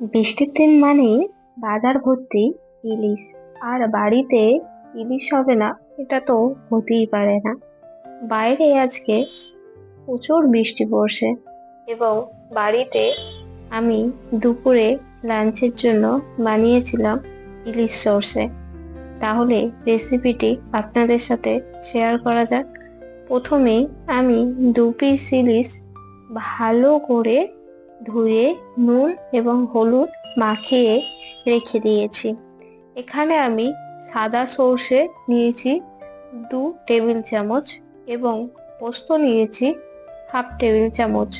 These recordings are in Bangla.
বৃষ্টির দিন মানেই বাজার ভর্তি ইলিশ। আর বাড়িতে ইলিশ হবে না, এটা তো হতেই পারে না। বাইরে আজকে প্রচুর বৃষ্টি পড়ছে এবং বাড়িতে আমি দুপুরে লাঞ্চের জন্য বানিয়েছিলাম ইলিশ সর্ষে। তাহলে রেসিপিটি আপনাদের সাথে শেয়ার করা যাক। প্রথমেই আমি দু পিস ইলিশ ভালো করে ধুয়ে নুন এবং হলুদ মাখিয়ে রেখে দিয়েছি। এখানে আমি সাদা সর্ষে নিয়েছি দু টেবিল চামচ এবং পোস্ত নিয়েছি হাফ টেবিল চামচ।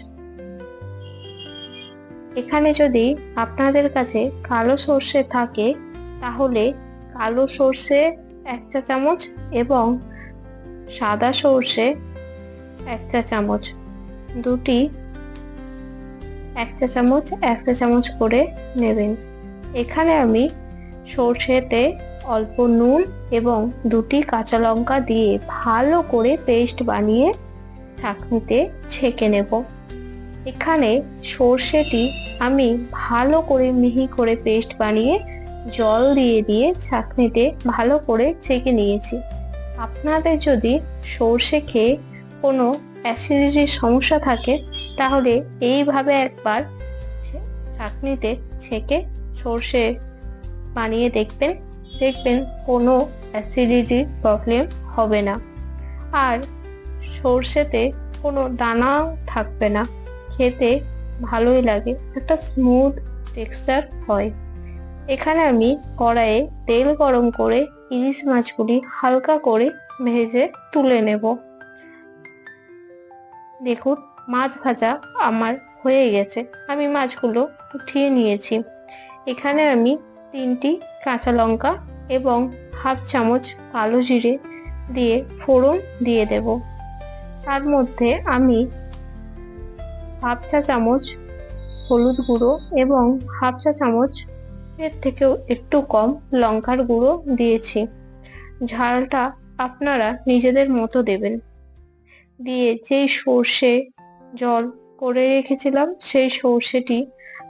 এখানে যদি আপনাদের কাছে কালো সর্ষে থাকে, তাহলে কালো সর্ষে এক চা চামচ এবং সাদা সর্ষে এক চা চামচ। দুটি এক চা চামচ এক চা চামচ করে নেবেন। এখানে আমি সর্ষেতে অল্প নুন এবং দুটি কাঁচা লঙ্কা দিয়ে ভালো করে পেস্ট বানিয়ে ছাঁকনিতে ছেঁকে নেব। এখানে সর্ষেটি আমি ভালো করে মিহি করে পেস্ট বানিয়ে জল দিয়ে দিয়ে ছাঁকনিতে ভালো করে ছেঁকে নিয়েছি। আপনাদের যদি সর্ষে খেয়ে কোনো অ্যাসিডিটির সমস্যা থাকে, তাহলে এইভাবে একবার চাটনিতে ছেঁকে সর্ষে বানিয়ে দেখবেন দেখবেন কোনো অ্যাসিডিটির প্রবলেম হবে না। আর সর্ষেতে কোনো দানা থাকবে না, খেতে ভালোই লাগে, একটা স্মুথ টেক্সচার হয়। এখানে আমি কড়াইয়ে তেল গরম করে ইলিশ মাছগুলি হালকা করে ভেজে তুলে নেব। দেখুন, মাছ ভাজা আমার হয়ে গেছে। আমি মাছগুলো উঠিয়ে নিয়েছি। এখানে আমি তিনটি কাঁচা লঙ্কা এবং হাফ চামচ কালো জিরে দিয়ে ফোড়ন দিয়ে দেব। তার মধ্যে আমি হাফ চা চামচ হলুদ গুঁড়ো এবং হাফ চা চামচ এর থেকেও একটু কম লঙ্কার গুঁড়ো দিয়েছি। ঝালটা আপনারা নিজেদের মতো দেবেন। দিয়ে যেই সর্ষে জল করে রেখেছিলাম, সেই সর্ষেটি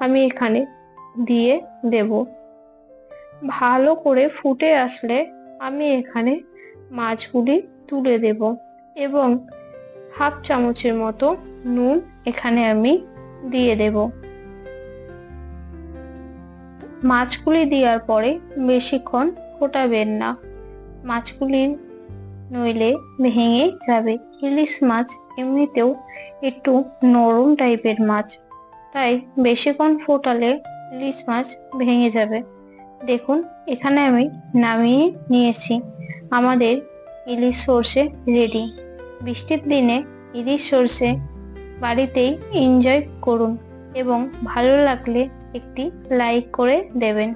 আমি এখানে দিয়ে দেব। ভালো করে ফুটে আসলে আমি এখানে মাছগুলি তুলে দেব এবং হাফ চামচের মতো নুন এখানে আমি দিয়ে দেব। মাছগুলি দেওয়ার পরে বেশিক্ষণ ফোটাবেন না। মাছগুলি নইলে ভেঙে যাবে। ইলিশ মাছ এমনিতেও একটু নরম টাইপের মাছ, তাই বেশিক্ষণ ফোটালে ইলিশ মাছ ভেঙে যাবে। দেখুন, এখানে আমি নামিয়ে নিয়েছি। আমাদের ইলিশ সর্ষে রেডি বৃষ্টির দিনে ইলিশ সর্ষে বাড়িতেই এনজয় করুন এবং ভালো লাগলে একটি লাইক করে দেবেন।